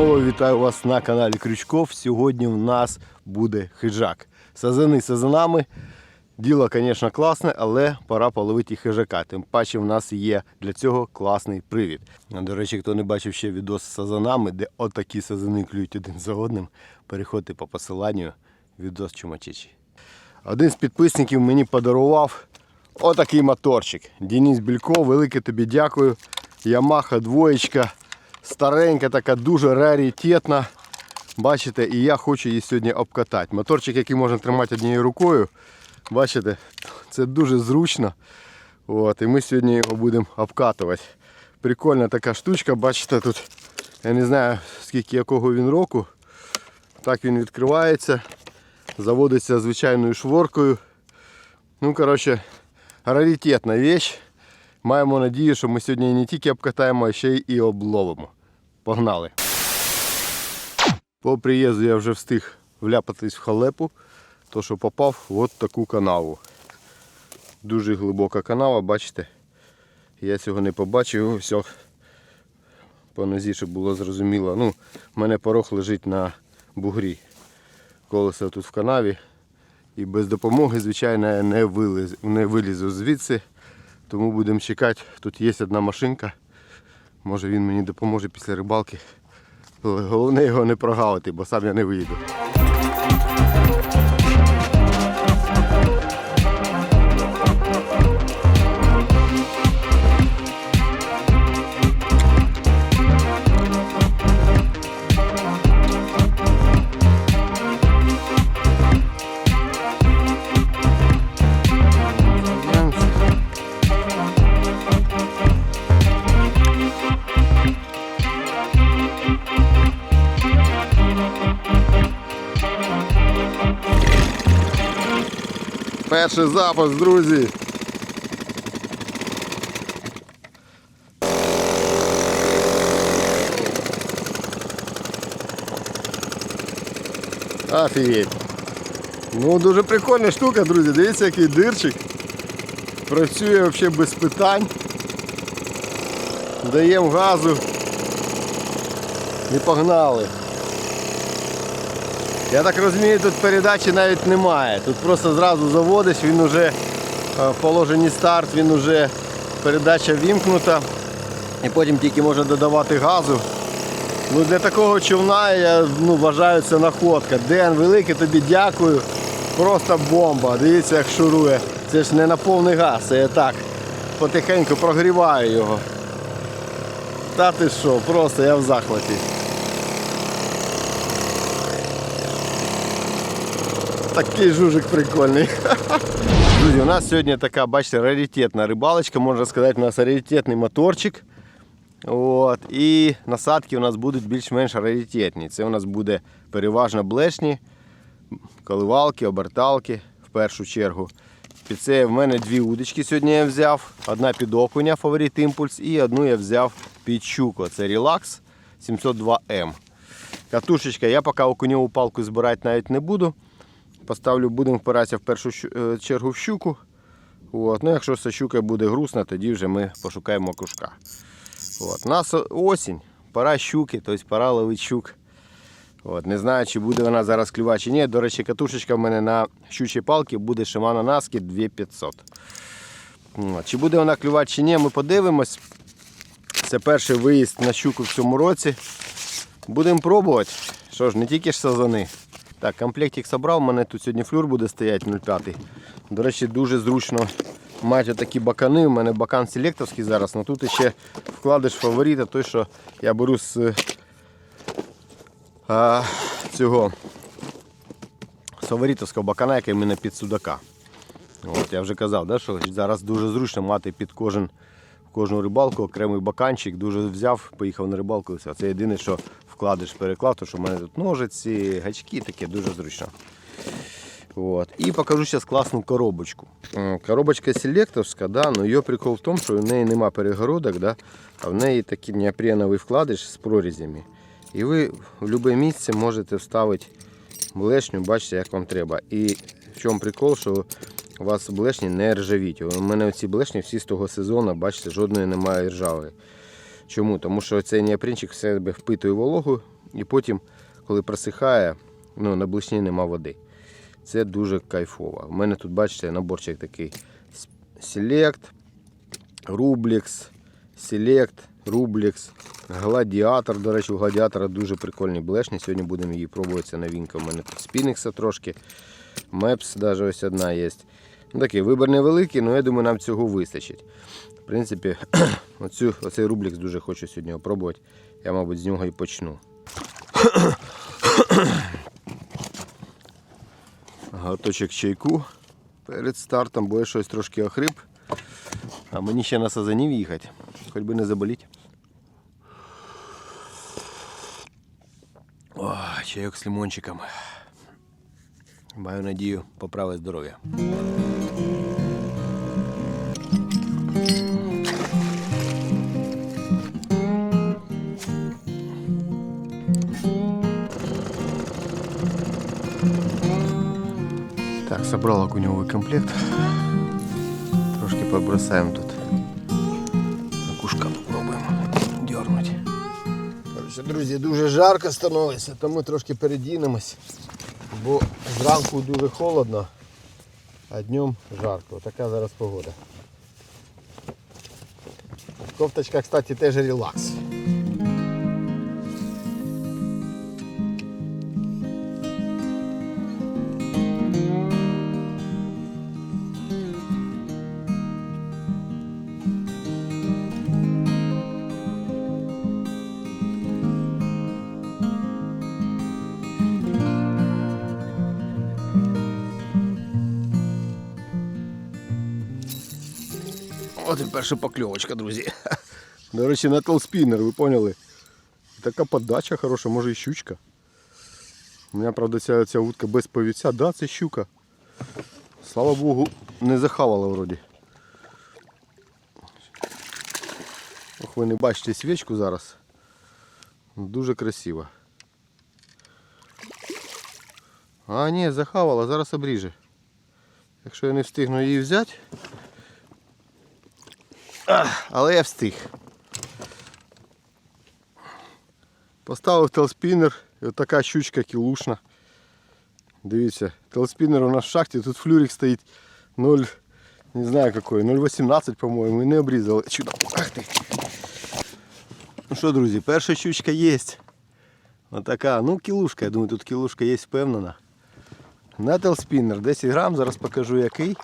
Знову вітаю вас на каналі Крючков. Сьогодні в нас буде хижак. Сазани сазанами. Діло, звісно, класне, але пора половити хижака. Тим паче в нас є для цього класний привід. До речі, хто не бачив ще відос з сазанами, де отакі сазани клюють один за одним, переходьте по посиланню відос чумачичі. Один з підписників мені подарував отакий моторчик. Денис Білько, велике тобі дякую. Ямаха двоєчка. Старенька, така дуже раритетна. Бачите, і я хочу її сьогодні обкатати. Моторчик, який можна тримати однією рукою. Бачите, це дуже зручно. От, і ми сьогодні його будемо обкатувати. Прикольна така штучка, бачите, тут я не знаю скільки якого він року. Так він відкривається, заводиться звичайною шворкою. Ну, коротше, раритетна вещь. Маємо надію, що ми сьогодні не тільки обкатаємо, а ще й обловимо. Погнали! По приїзду я вже встиг вляпатись в халепу, то що попав в от таку канаву. Дуже глибока канава, бачите? Я цього не побачив, все по нозі, щоб було зрозуміло. Ну, в мене порог лежить на бугрі. Колесо тут в канаві. І без допомоги, звичайно, я не вилізу звідси. Тому будемо чекати. Тут є одна машинка. Може він мені допоможе після рибалки. Головне його не прогавити, бо сам я не вийду. Перший запуск, друзі. Офігеть. Ну, дуже прикольна штука, друзі. Дивіться, який дирчик. Працює взагалі без питань. Даємо газу. І погнали. Я так розумію, тут передачі навіть немає. Тут просто зразу заводиш, він вже е, в положенні старт, він вже передача вімкнута. І потім тільки може додавати газу. Ну, Для такого човна я ну, вважаю це находка. Ден, великий тобі дякую. Просто бомба. Дивіться, як шурує. Це ж не на повний газ, це я так потихеньку прогріваю його. Та ти що, просто я в захваті. Такий жужик прикольний. Друзі, у нас сьогодні така, бачите, раритетна рибалочка, можна сказати, у нас раритетний моторчик. От. І насадки у нас будуть більш-менш раритетні. Це у нас буде переважно блешні, коливалки, оберталки в першу чергу. Під це в мене дві удочки сьогодні я взяв. Одна під окуня фаворит імпульс і одну я взяв під щуку. Це Relax 702M. Катушечка, я поки окуньову палку збирати навіть не буду. Поставлю, будемо впиратися в першу е, чергу в щуку. От. Ну, якщо ця щука буде грустна, тоді вже ми пошукаємо кружка. От. У нас осінь, пора щуки, тобто пора ловити щук. От. Не знаю, чи буде вона зараз клювати чи ні. До речі, катушечка в мене на щучій палки буде Shimano Naski 2500. От. Чи буде вона клювати чи ні, ми подивимось. Це перший виїзд на щуку в цьому році. Будемо пробувати. Що ж, не тільки ж сазани. Так, комплектик зібрав, у мене тут сьогодні флюр буде стояти 0,5. До речі, дуже зручно мати такі бакани. У мене бакан селекторський зараз, але тут ще вкладиш фаворита, той, що я беру з а, цього фаворитовського бакана, який в мене під судака. От, я вже казав, да, що зараз дуже зручно мати під кожен, кожну рибалку окремий баканчик. Дуже взяв, поїхав на рибалку і все. Це єдине, що вкладеш переклав, тому що в мене тут ножиці, гачки таке дуже зручно. От. І покажу зараз класну коробочку. Коробочка селекторська, да, но її прикол в тому, що в неї нема перегородок, да, а в неї такий неопреновий вкладиш з прорізями. І ви в будь-яке місце можете вставити блешню, бачите, як вам треба. І в чому прикол, що у вас блешні не ржавіть. У мене ці блешні всі з того сезону, бачите, жодної немає ржавої. Чому? Тому що цей неопрінчик в себе впитує вологу І потім, коли просихає, ну, на блишні нема води. Це дуже кайфово. У мене тут, бачите, наборчик такий Select, Rublex, Select, Rublex, Гладіатор. До речі, у гладіатора дуже прикольні блешні. Сьогодні будемо її пробувати. Це новинка. У мене тут спінікса трошки. Мепс навіть ось одна є. Ну, такий вибір невеликий, але я думаю, нам цього вистачить. Принципі, оцю, оцей рублікс дуже хочу сьогодні опробувати. Я, мабуть, з нього і почну. Готочок чайку перед стартом, бо я щось трошки охрип. А мені ще на сазанів їхати. Хоч би не заболіть. О, чайок з лимончиком. Маю надію поправить здоров'я. Так, собрал окуневый комплект. Трошки побросаем тут. Окушка попробуємо дернуть. Короче, друзі, дуже жарко становиться, тому трошки передінемось, бо зранку дуже холодно, а днем жарко. Така зараз погода. Кофточка, кстати, теж релакс. Перша покльовочка, друзі. До речі, на толспінер, ви поняли? Така подача хороша, може і щучка. У мене, правда, ця, ця вудка без повіця. Да, це щука. Слава Богу, не захавала вроді. Ох, ви не бачите свічку зараз. Дуже красиво. А, ні, захавала, зараз обріже. Якщо я не встигну її взяти. Але я встиг. Поставив телспінер і от така щучка кілушна. Дивіться, телспінер у нас в шахті, тут флюрик стоїть 0, не знаю какой, 0,18, по-моєму, і не обрізали. Чудо. Ах ти. Ну що, друзі, перша щучка є. Отака, ну кілушка, я думаю, тут кілушка є впевнена. На телспінер 10 грам, зараз покажу який.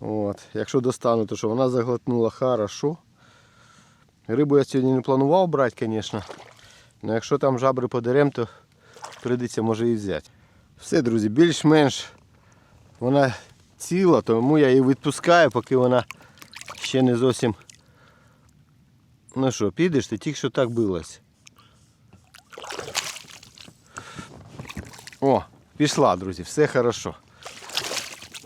От. Якщо достану, то що вона заглотнула хорошо. Рибу я сьогодні не планував брати, звісно. Але якщо там жабри подерем, то прийдеться може і взяти. Все, друзі, більш-менш вона ціла, тому я її відпускаю, поки вона ще не зовсім. Ну що, підеш, ти тільки що так билась. О, пішла, друзі, все хорошо.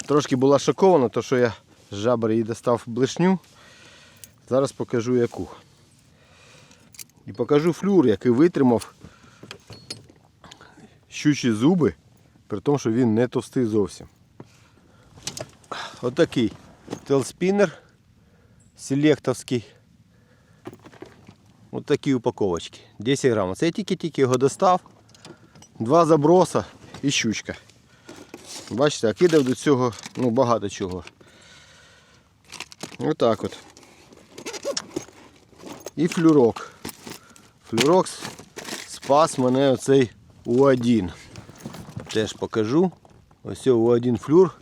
Трошки була шокована, то що я з жабри її достав блишню. Зараз покажу яку. І покажу флюр, який витримав щучі зуби, при тому, що він не товстий зовсім. Отакий телспінер селектовський. Ось такі упаковочки. 10 грамів. Це я тільки-тільки його достав. Два заброса і щучка. Бачите, а кидав до цього ну, багато чого. Отак от. І флюрок. Флюрок спас мене оцей У1. Теж покажу. Ось У1 флюр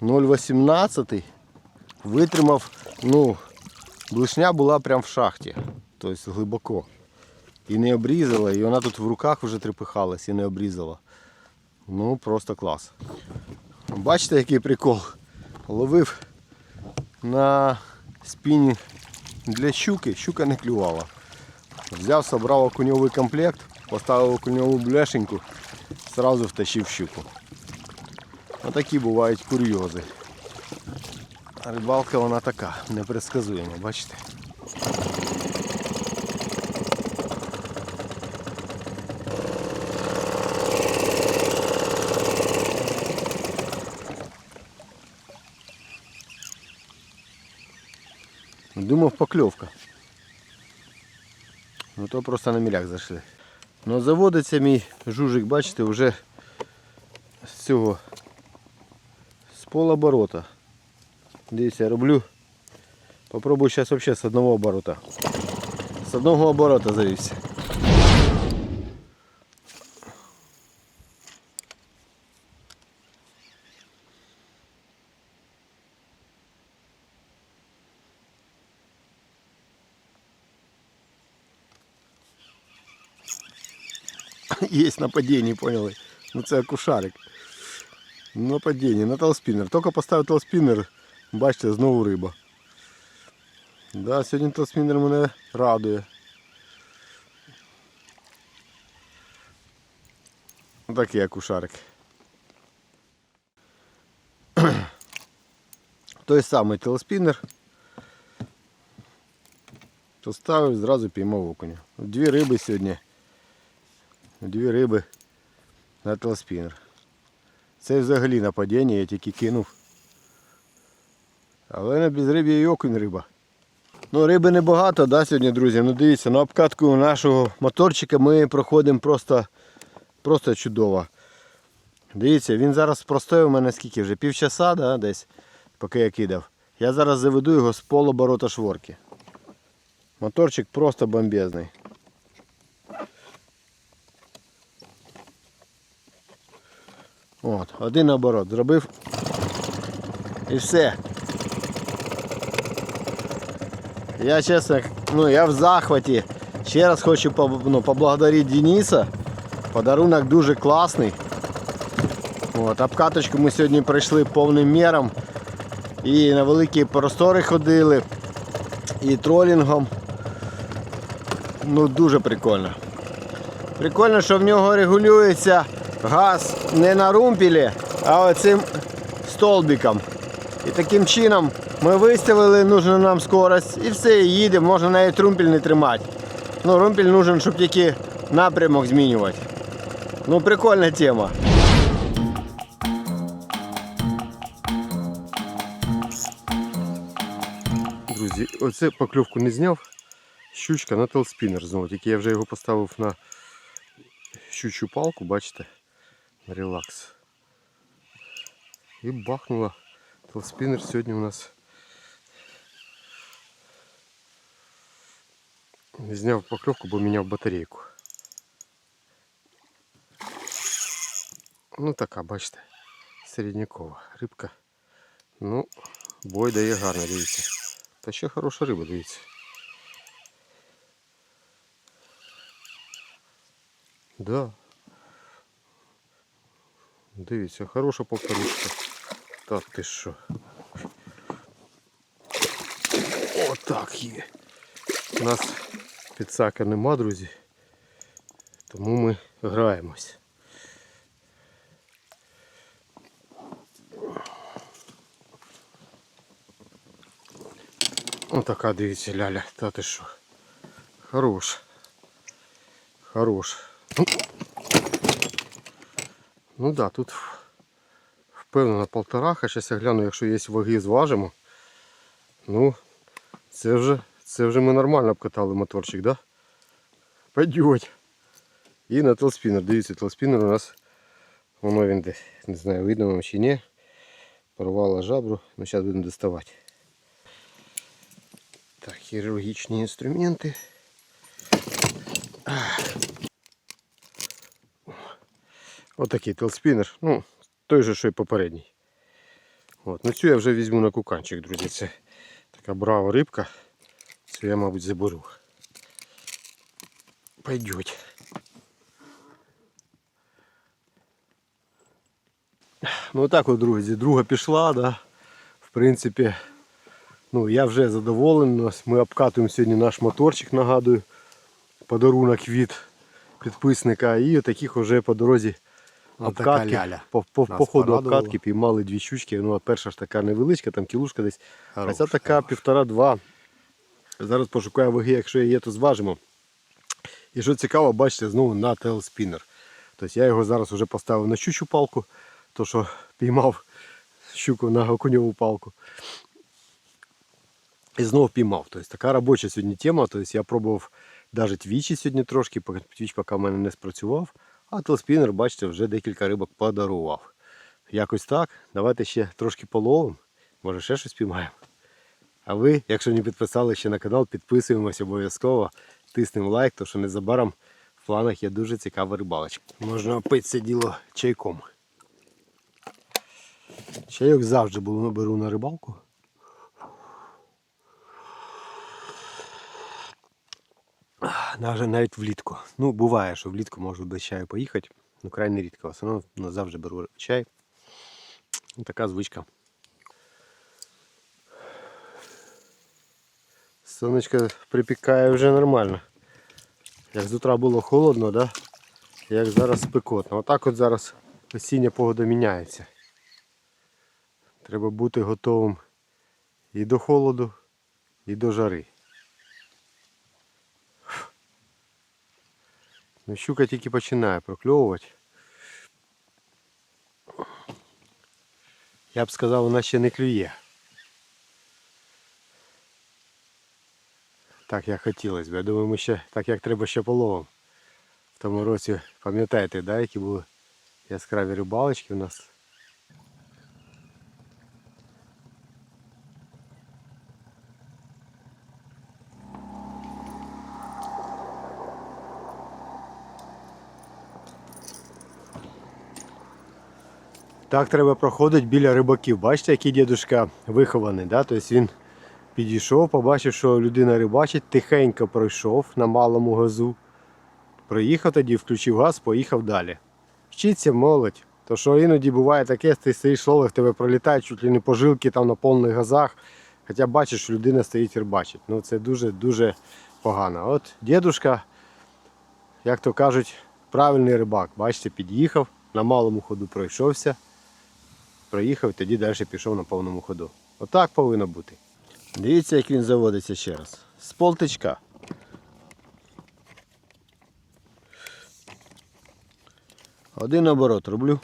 0,18. Витримав, ну, блишня була прям в шахті. Тобто глибоко. І не обрізала, і вона тут в руках вже трепихалась і не обрізала. Ну, просто клас. Бачите, який прикол? Ловив на спінінг для щуки, щука не клювала. Взяв, собрав окуньовий комплект, поставив окуньову бляшеньку, одразу втащив щуку. Отакі бувають курйози. Рибалка вона така, непредсказуєма, бачите? Думав покльовка. Ну то просто на міляк зайшли. Ну, заводиться мій жужик, бачите, вже з цього з полоборота. Дивіться, я роблю. Попробую зараз взагалі з одного оборота. З одного оборота завівся. Есть нападение, поняли? Ну це акушарик. Нападение на толспінер. Тільки поставив толспінер, бачите, знову риба. Да, сьогодні толспінер мене радує. Такий акушарик. Той самий телеспінер. Поставив, зразу піймав окуня. Дві риби сьогодні. Дві риби на телеспінер. Це взагалі нападіння, я тільки кинув. Але на безриб'я і окунь риба. Ну, риби небагато, да, сьогодні, друзі. Ну дивіться, на обкатку нашого моторчика ми проходимо просто, просто чудово. Дивіться, він зараз простояв у мене скільки вже? Півчаса, да, десь, поки я кидав. Я зараз заведу його з полоборота шворки. Моторчик просто бомбезний. От, один оборот зробив. І все. Я чесно, ну я в захваті. Ще раз хочу ну, поблагодарити Дениса. Подарунок дуже класний. От, обкаточку ми сьогодні пройшли повним міром. І на великі простори ходили, і тролінгом. Ну дуже прикольно. Прикольно, що в нього регулюється газ не на румпілі, а оцим столбиком. І таким чином ми виставили нужну нам скорость і все, і їдемо, можна навіть румпіль не тримати. Ну, румпіль нужен, щоб тільки напрямок змінювати. Ну, прикольна тема. Друзі, оце покльовку не зняв. Щучка на телспінер знову, тільки я вже його поставив на щучу палку, бачите, релакс. І бахнула. Телспінер сьогодні у нас не зняв покльовку, бо міняв батарейку. Ну така, бачите, середнякова рибка. Ну, бой дає гарно, дивіться. Та ще хороша риба, дивіться. Да. Дивіться, хороша повторушка. Так ти що? Отак є. У нас підсака нема, друзі. Тому ми граємось. Отака, дивіться, ляля, та ти що. Хорош. Хорош. Ну, ну да, тут впевнено полтораха. Зараз я гляну, якщо є ваги, зважимо. Ну, це вже, це вже ми нормально обкатали моторчик, да? Пойдет. І на телспінер. Дивіться, телспінер у нас воно він де. Не знаю, видно вам чи ні. Порвало жабру. Ну зараз будемо доставати. Так, хірургічні інструменти. Отакий телспінер. Ну, той же, що й попередній. От. Ну цю я вже візьму на куканчик, друзі. Це така брава рибка. Цю я, мабуть, заберу. Пойдет. Ну так от, друзі, друга пішла, да. В принципі, ну я вже задоволений. Ми обкатуємо сьогодні наш моторчик, нагадую. Подарунок від підписника. І таких вже по дорозі обкатки. ляля. По, по, по ходу обкатки піймали дві щучки. Ну, а перша ж така невеличка, там кілушка десь. а ця така хорош. півтора-два. Зараз пошукаю ваги, якщо є, то зважимо. І що цікаво, бачите, знову на телспінер. Тобто я його зараз вже поставив на щучу палку, то що піймав щуку на окуньову палку. І знову піймав. Тобто така робоча сьогодні тема. Тобто я пробував навіть твічі сьогодні трошки, твіч поки в мене не спрацював. А телспінер, бачите, вже декілька рибок подарував. Якось так. Давайте ще трошки половимо. Може ще щось піймаємо. А ви, якщо не підписали ще на канал, підписуємось обов'язково, тиснемо лайк, тому що незабаром в планах є дуже цікава рибалочка. Можна опити це діло чайком. Чайок завжди було беру на рибалку. Навіть навіть влітку. Ну, буває, що влітку можу без чаю поїхати. Ну, крайне рідко. В основному ну, завжди беру чай. Ну, Така звичка. Сонечко припікає вже нормально. Як з утра було холодно, да? як зараз спекотно. Отак от зараз осіння погода міняється. Треба бути готовим і до холоду, і до жари. Ну, щука тільки починає прокльовувати. Я б сказав, вона ще не клює. Так як хотілося б. Я думаю, ми ще так як треба ще половимо. В тому році, пам'ятаєте, да, які були яскраві рибалочки у нас. Так треба проходити біля рибаків. Бачите, який дідушка вихований. Да? Тобто він підійшов, побачив, що людина рибачить, тихенько пройшов на малому газу. Приїхав тоді, включив газ, поїхав далі. Вчиться молодь. То що іноді буває таке, ти стоїш лови, в тебе пролітають чуть ли не пожилки там на повних газах. Хоча бачиш, що людина стоїть і рибачить. Ну це дуже-дуже погано. От дідушка, як то кажуть, правильний рибак. Бачите, під'їхав, на малому ходу пройшовся проїхав, тоді далі пішов на повному ходу. Отак повинно бути. Дивіться, як він заводиться ще раз. З полтичка. Один оборот роблю.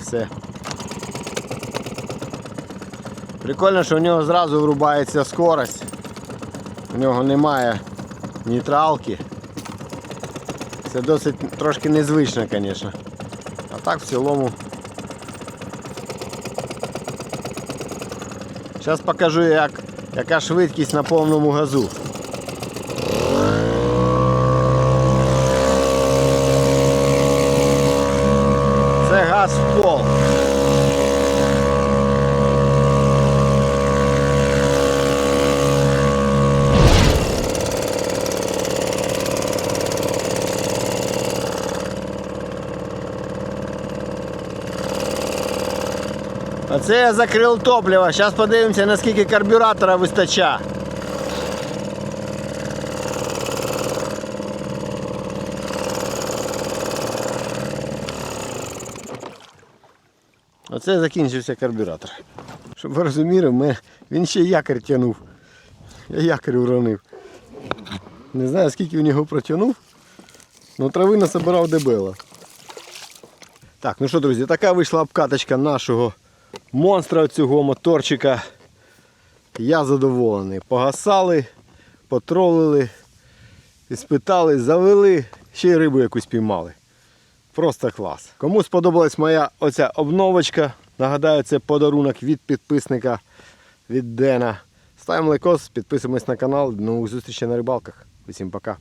Все. Прикольно, що в нього зразу врубається скорость. У нього немає нейтралки. Це досить трошки незвично, звісно. А так в цілому Зараз покажу, як, яка швидкість на повному газу. Це газ в пол. А це я закрив топливо. Зараз подивимося, наскільки карбюратора вистачає. Оце закінчився карбюратор. Щоб ви розуміли, ми... він ще якорь тягнув. Я якорь уронив. Не знаю скільки він його протягнув. але трави насобирав дебело. Так, ну що, друзі, така вийшла обкаточка нашого монстра цього моторчика. Я задоволений. Погасали, потролили, іспитали, завели, ще й рибу якусь піймали. Просто клас. Кому сподобалась моя оця обновочка, нагадаю, це подарунок від підписника від Дена. Ставимо лайкос, підписуємось на канал. До нових зустрічей на рибалках. Усім пока.